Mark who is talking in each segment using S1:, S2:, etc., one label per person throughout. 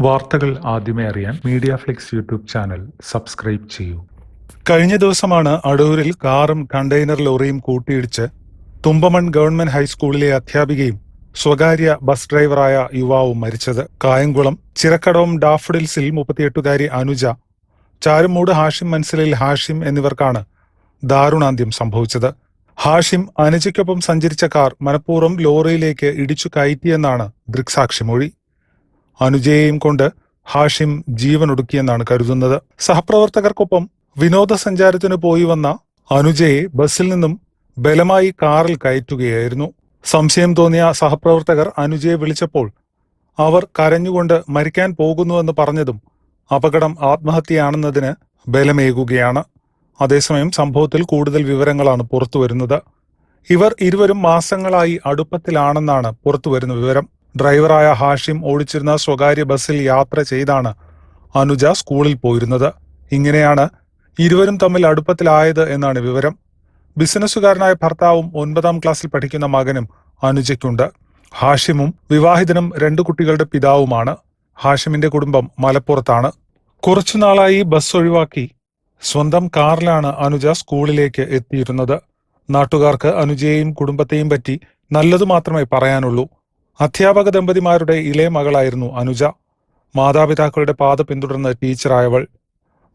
S1: വാർത്തകൾ ആദ്യമേ അറിയാൻ media flix YouTube channel subscribe ചെയ്യൂ.
S2: കഴിഞ്ഞ ദിവസമാണ് അടൂരിൽ കാറും കണ്ടെയ്നർ ലോറിയും കൂട്ടിയിടിച്ച് തുമ്പമൺ ഗവൺമെന്റ് ഹൈസ്കൂളിലെ അധ്യാപികയും സ്വകാര്യ ബസ് ഡ്രൈവറായ യുവാവും മരിച്ചത്. കായംകുളം ചിറക്കടവും ഡാഫഡിൽസിൽ മുപ്പത്തിയെട്ടുകാരി അനുജ ചാരുമൂട് ഹാഷിം മൻസിലിൽ ഹാഷിം എന്നിവർക്കാണ് ദാരുണാന്ത്യം സംഭവിച്ചത്. ഹാഷിം അനുജയ്ക്കൊപ്പം സഞ്ചരിച്ച കാർ മനഃപൂർവം ലോറിയിലേക്ക് ഇടിച്ചു കയറ്റിയെന്നാണ് ദൃക്സാക്ഷിമൊഴി. അനുജയെയും കൊണ്ട് ഹാഷിം ജീവനൊടുക്കിയെന്നാണ് കരുതുന്നത്. സഹപ്രവർത്തകർക്കൊപ്പം വിനോദസഞ്ചാരത്തിന് പോയി വന്ന അനുജയെ ബസ്സിൽ നിന്നും ബലമായി കാറിൽ കയറ്റുകയായിരുന്നു. സംശയം തോന്നിയ സഹപ്രവർത്തകർ അനുജയെ വിളിച്ചപ്പോൾ അവർ കരഞ്ഞുകൊണ്ട് മരിക്കാൻ പോകുന്നുവെന്ന് പറഞ്ഞതും അപകടം ആത്മഹത്യയാണെന്നതിന് ബലമേകുകയാണ്. അതേസമയം സംഭവത്തിൽ കൂടുതൽ വിവരങ്ങളാണ് പുറത്തുവരുന്നത്. ഇവർ ഇരുവരും മാസങ്ങളായി അടുപ്പത്തിലാണെന്നാണ് പുറത്തുവരുന്ന വിവരം. ഡ്രൈവറായ ഹാഷിം ഓടിച്ചിരുന്ന സ്വകാര്യ ബസ്സിൽ യാത്ര ചെയ്താണ് അനുജ സ്കൂളിൽ പോയിരുന്നത്. ഇങ്ങനെയാണ് ഇരുവരും തമ്മിൽ അടുപ്പത്തിലായത് എന്നാണ് വിവരം. ബിസിനസ്സുകാരനായ ഭർത്താവും ഒൻപതാം ക്ലാസ്സിൽ പഠിക്കുന്ന മകനും അനുജയ്ക്കുണ്ട്. ഹാഷിമും വിവാഹിതനും രണ്ടു കുട്ടികളുടെ പിതാവുമാണ്. ഹാഷിമിന്റെ കുടുംബം മലപ്പുറത്താണ്. കുറച്ചുനാളായി ബസ് ഒഴിവാക്കി സ്വന്തം കാറിലാണ് അനുജ സ്കൂളിലേക്ക് എത്തിയിരുന്നത്. നാട്ടുകാർക്ക് അനുജയെയും കുടുംബത്തെയും പറ്റി നല്ലതു മാത്രമേ പറയാനുള്ളൂ. അധ്യാപക ദമ്പതിമാരുടെ ഇളയ മകളായിരുന്നു അനുജ. മാതാപിതാക്കളുടെ പാത പിന്തുടർന്ന് ടീച്ചറായവൾ.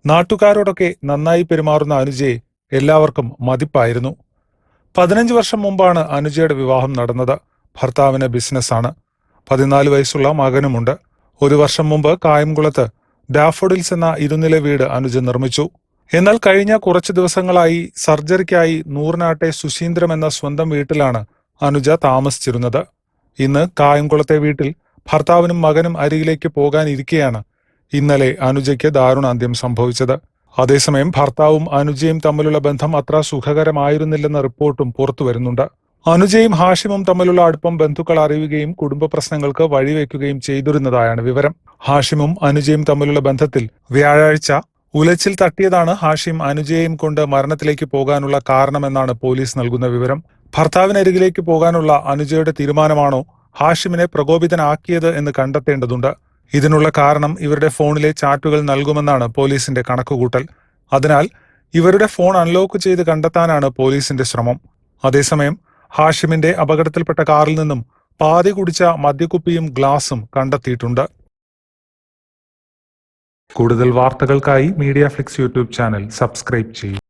S2: നാട്ടുകാരോടൊക്കെ നന്നായി പെരുമാറുന്ന അനുജയെ എല്ലാവർക്കും മതിപ്പായിരുന്നു. പതിനഞ്ച് വർഷം മുമ്പാണ് അനുജയുടെ വിവാഹം നടന്നത്. ഭർത്താവിന് ബിസിനസ്സാണ്. പതിനാല് വയസ്സുള്ള മകനുമുണ്ട്. ഒരു വർഷം മുമ്പ് കായംകുളത്ത് ഡാഫോഡിൽസ് എന്ന ഇരുനില വീട് അനുജ നിർമ്മിച്ചു. എന്നാൽ കഴിഞ്ഞ കുറച്ച് ദിവസങ്ങളായി സർജറിക്കായി നൂറിനാട്ടെ സുശീന്ദ്രം എന്ന സ്വന്തം വീട്ടിലാണ് അനുജ താമസിച്ചിരുന്നത്. ഇന്ന് കായംകുളത്തെ വീട്ടിൽ ഭർത്താവിനും മകനും അരികിലേക്ക് പോകാനിരിക്കെയാണ് ഇന്നലെ അനുജയ്ക്ക് ദാരുണാന്ത്യം സംഭവിച്ചത്. അതേസമയം ഭർത്താവും അനുജയും തമ്മിലുള്ള ബന്ധം അത്ര സുഖകരമായിരുന്നില്ലെന്ന റിപ്പോർട്ടും പുറത്തു വരുന്നുണ്ട്. അനുജയും ഹാഷിമും തമ്മിലുള്ള അടുപ്പം ബന്ധുക്കൾ അറിയുകയും കുടുംബ പ്രശ്നങ്ങൾക്ക് വഴിവെക്കുകയും ചെയ്തിരുന്നതായാണ് വിവരം. ഹാഷിമും അനുജയും തമ്മിലുള്ള ബന്ധത്തിൽ വ്യാഴാഴ്ച ഉലച്ചിൽ തട്ടിയതാണ് ഹാഷിം അനുജയെയും കൊണ്ട് മരണത്തിലേക്ക് പോകാനുള്ള കാരണമെന്നാണ് പോലീസ് നൽകുന്ന വിവരം. ഭർത്താവിനരികിലേക്ക് പോകാനുള്ള അനുജയുടെ തീരുമാനമാണോ ഹാഷിമിനെ പ്രകോപിതനാക്കിയത് എന്ന് കണ്ടെത്തേണ്ടതുണ്ട്. ഇതിനുള്ള കാരണം ഇവരുടെ ഫോണിലെ ചാറ്റുകൾ നൽകുമെന്നാണ് പോലീസിന്റെ കണക്കുകൂട്ടൽ. അതിനാൽ ഇവരുടെ ഫോൺ അൺലോക്ക് ചെയ്ത് കണ്ടെത്താനാണ് പോലീസിന്റെ ശ്രമം. അതേസമയം ഹാഷിമിന്റെ അപകടത്തിൽപ്പെട്ട കാറിൽ നിന്നും പാതി കുടിച്ച മദ്യക്കുപ്പിയും ഗ്ലാസും കണ്ടെത്തിയിട്ടുണ്ട്.
S1: കൂടുതൽ വാർത്തകൾക്കായി media flix YouTube channel subscribe ചെയ്യൂ.